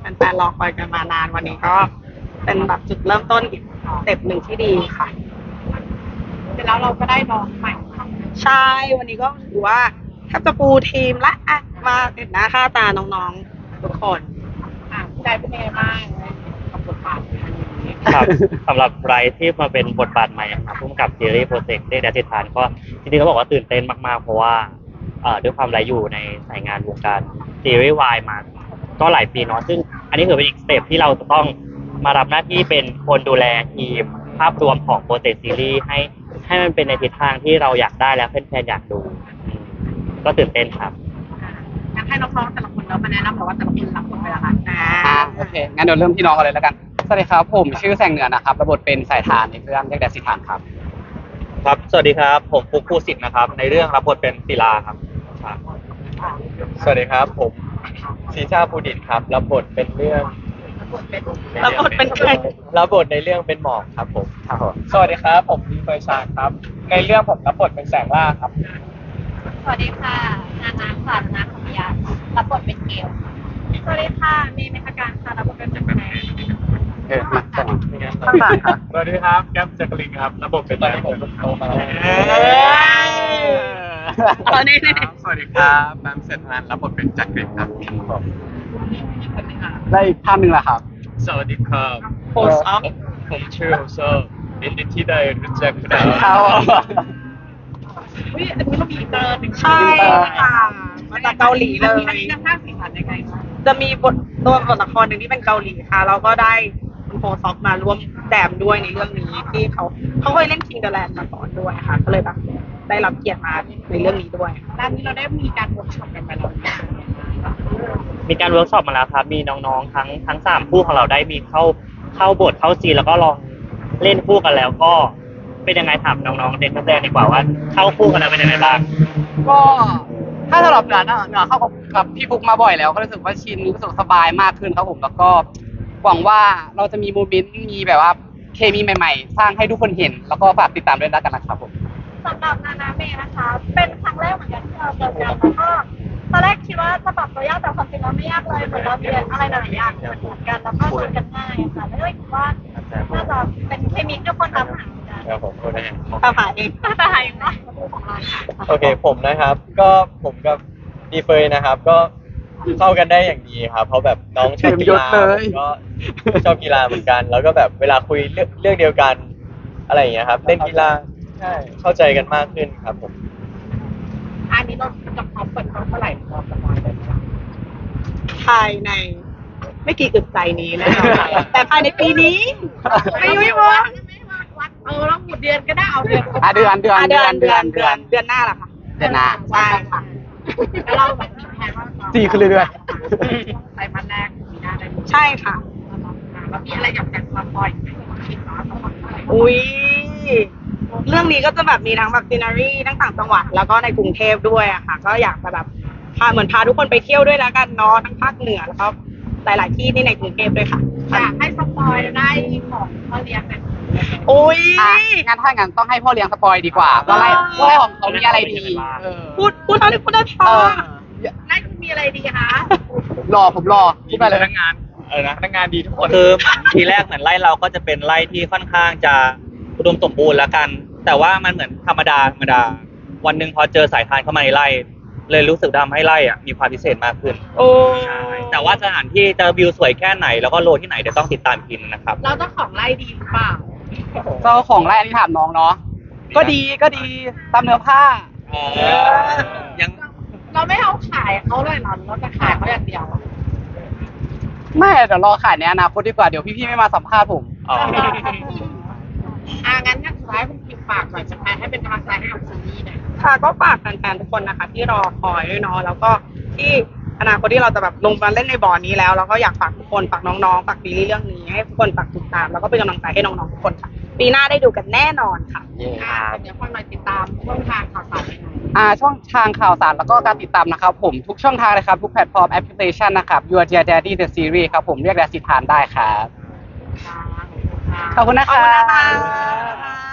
แฟนๆรอคอยกันมานานวันนี้ก็เป็นแบบจุดเริ่มต้นอีกสเต็ปหนึ่งที่ดีค่ะ เสร็จแล้วเราก็ได้น้องใหม่ใช่วันนี้ก็ถือว่าแทบจะปูทีมละอะมาเห็นหน้าค่าตาน้องๆทุกคนอะพี่ได้เป็นยังไงบ้างกับบทบาทอันนี้ครับสำหรับไบรท์ที่มาเป็นบทบาทใหม่ครับพุ่มกับซีรีส์โปรเจกต์เรียกแดจิทานก็จริงๆก็บอกว่าตื่นเต้นมากๆ เพราะว่าเอ่อด้วยความไร้อยู่ในสายงานวงการซีรีส์วายมา ก็หลายปีเนาะซึ่งอันนี้ถือเป็นอีกสเต็ปที่เราจะต้องมารับหน้าที่เป็นคนดูแลทีมภาพรวมของโปรเจกต์ซีรีส์ให้ให้มันเป็นในทิศทางที่เราอยากได้และแฟนๆอยากดูอืมก็ตื่นเต้นครับอยากให้น้องๆแต่ละคนเรามาแนะนำแต่ว่าแต่ละคนรับบทเป็นอะไรอ่าอ่าโอเค งั้นเดี๋ยวเริ่มที่น้องกันเลยแล้วกัน สวัสดีครับ ผมชื่อแสงเหนือนะครับระบทเป็นสายทานในเรื่องเรียกแดดสิทานครับ ครับ สวัสดีครับ ผมฟุกผู้สิทธิ์นะครับ ในเรื่องรับบทเป็นศิลาครับ สวัสดีครับ ผม ซีซ่าภูดิตครับ รับบทเป็นเรื่องรับบทเป็นใครรับบทในเรื่องเป็นหมอกครับผมครับผมสวัสดีครับ ผมพีเฟย์ชางครับ ในเรื่องผมรับบทเป็นแสงล่าครับ สวัสดีค่ะ นานาค่ะนานาคำยารับบทเป็นเกลสวัสดีค่ะเมย์เมธการค่ะรับบทเป็นจักรแพงเออมาส่งข้างหลังค่ะสวัสดีครับแก๊ปจักรินครับรับบทเป็นตอนนี้ผมโตมาแล้ว ตอนนี้นี่สวัสดีครับแบมเซนนันรับบทเป็นจักรินครับแล้วอีกท่านหนึ่งล่ะครับ สวัสดีครับโพสต์ออฟผมชื่อโอเซอร์ยินดีที่ได้รู้จักคุณครับวิอันนี้เรามีอินเตอร์หนึ่งใช่ค่ะมาจากเกาหลีเลอันยนี้อันนี้จะสร้างสีสันยังไงคะจะมีบทตัวบทละครหนึ่งที่เป็นเกาหลีค่ะ เราก็ได้คุณโฟซ็อกมาร่วมแจมด้วยในเรื่องนี้ที่เขาเขาเคยเล่นคิงเดอร์แลนด์มาก่อนด้วยค่ะ ก็เลยแบบ ได้รับเกียรติมาในเรื่องนี้ด้วยด้านนี้เราได้มีการเวิร์กช็อปกันไปแล้วมีการเวิร์กช็อปมาแล้วครับ มีน้องๆทั้งทั้งสามคู่ของเราได้มีเข้าเข้าบทเข้าซีนแล้วก็ลองเล่นคู่กันแล้วก็เป็นยังไงถามน้องๆเด็กนักแสดงดีกว่าว่าเข้าคู่กันแล้วเป็นยังไงบ้างก็ถ้าสำหรับเหนือเหนือเข้ากับกับพี่ฟุกมาบ่อยแล้วก็รู้สึกว่าชินรู้สึกสบายมากขึ้นครับผมแล้วก็หวังว่าเราจะมีโมเมนต์มีแบบว่าเคมีใหม่ ๆ สร้างให้ทุกคนเห็น แล้วก็ฝากติดตามด้วยแล้วกันนะครับผม สำหรับนานาเมย์นะคะ เป็นครั้งแรกเหมือนกันที่เราเจอกันแล้วก็ตอนแรกคิดว่าจะปรับตัวยากแต่ความจริงแล้วไม่ยากเลยเหมือนเราเรียนอะไรหลายๆอย่างเหมือนกันแล้วก็คุยกันง่ายค่ะแล้วก็คิดว่าน่าจะเป็นเคมีที่ทุกคนตามหาเหมือนกันครับผมโอเคตามหาเองแต่หายเนาะโอเคผมนะครับ ก็ผมกับดีเฟยนะครับ ก็เข้ากันได้อย่างดีครับ เพราะแบบน้องชอบกีฬาผมก็ชอบกีฬาเหมือนกัน แล้วก็แบบเวลาคุยเรื่องเรื่องเดียวกัน อะไรอย่างเงี้ยครับ เล่นกีฬา ใช่เข้าใจกันมากขึ้นครับผม อันนี้เราจะพร้อมเปิดกล้องเมื่อไหร่เราประมาณเลยครับภายใน ไม่กี่อึดใจนี้แน่นอนแต่ภายในปีนี้ ไม่ยุ่ยว่าเออเราหมุดเดือนก็ได้เอาเดือนอะเดือนเดือนอะเดืเดืออนนเดืเดืออนนเดืเดืออนนเดือนหน้าล่ะค่ะเดือนหน้าใช่ค่ะแล้วเราแบบมีแผนว่าดีขึ้นเรื่อยไตรมาสแรกมีหน้าได้ใช่ค่ะ แล้วมีอะไรอยากจะมาปล่อยคิดเนาะต้องมาปล่อยอุ้ย เรื่องนี้ก็จะแบบมีทั้งแบบซีนารีทั้งต่างจังหวัดแล้วก็ในกรุงเทพด้วยอะค่ะ ก็อยากจะแบบพาเหมือนพาทุกคนไปเที่ยวด้วยแล้วกันเนาะทั้งภาคเหนือแล้วก็หลาย ๆ ที่ที่ในกรุงเทพด้วยค่ะ อยากให้สปอยได้ของมาเรียนเป็นอุ้ยๆอะงั้นถ้างั้นต้องให้พ่อเลี้ยงสปอยดีกว่าว่าไล่ว่าไล่ของเขามีอะไรดีเออพูดพูดเท่าที่พูดได้พเอออ นั่นมีอะไรดีคะรอผมรอพูดไปเลย พนักงานเออนะพนักงานดีทุกคนคือเหมือนทีแรกเหมือนไล่เราก็จะเป็นไล่ที่ค่อนข้างจะอุดมสมบูรณ์แล้วกัน แต่ว่ามันเหมือนธรรมดาธรรมดา วันหนึ่งพอเจอสายทานเข้ามาในไล่เลยรู้สึกทำให้ไล่อะมีความพิเศษมากขึ้นโอ้ใช่แต่ว่าสถานที่จะวิวสวยแค่ไหนแล้วก็โลที่ไหนเดี๋ยวต้องติดตามอีกทีนึงนะครับ เราต้องของไล่ดีหรือเปล่า เจ้าของไร่อันนี้ถามน้องเนาะก็ดีก็ดีตามเนื้อผ้า ยังเราไม่เอาขายเขาเลยเหรอเราจะขายเขาอย่างเดียวไม่เดี๋ยวรอขายในอนาคตดีกว่าเดี๋ยวพี่ๆไม่มาสัมภาษณ์ผม อ๋อ อ่างั้น ฝากหน่อยจะแทนให้เป็นกำลังใจให้กับซีรีส์หน่อยค่ะก็ฝากแฟนๆทุกคนนะคะ ที่รอคอยด้วยเนาะแล้วก็ที่อนาคตที่เราจะแบบลงมาเล่นในบ่อนี้แล้วแล้วก็อยากฝากทุกคนฝากน้องๆฝากซีรีส์เรื่องนี้ให้ทุกคนฝากติดตาม แล้วก็เป็นกำลังใจให้น้องๆทุกคนค่ะปีหน้าได้ดูกันแน่นอนค่ะอ่าเดี๋ยวคนหน่อยติดตามช่องทางข่าวสารยังไงอ่าช่องทางข่าวสารแล้วก็การติดตามนะครับผมทุกช่องทางเลยครับ ทุกแพลตฟอร์มแอปพลิเคชันนะครับ Your Dear Daddy the Series ครับผมเรียกแดสิทานได้ครับขอบคุณนะขอบคคุณรันะคะบ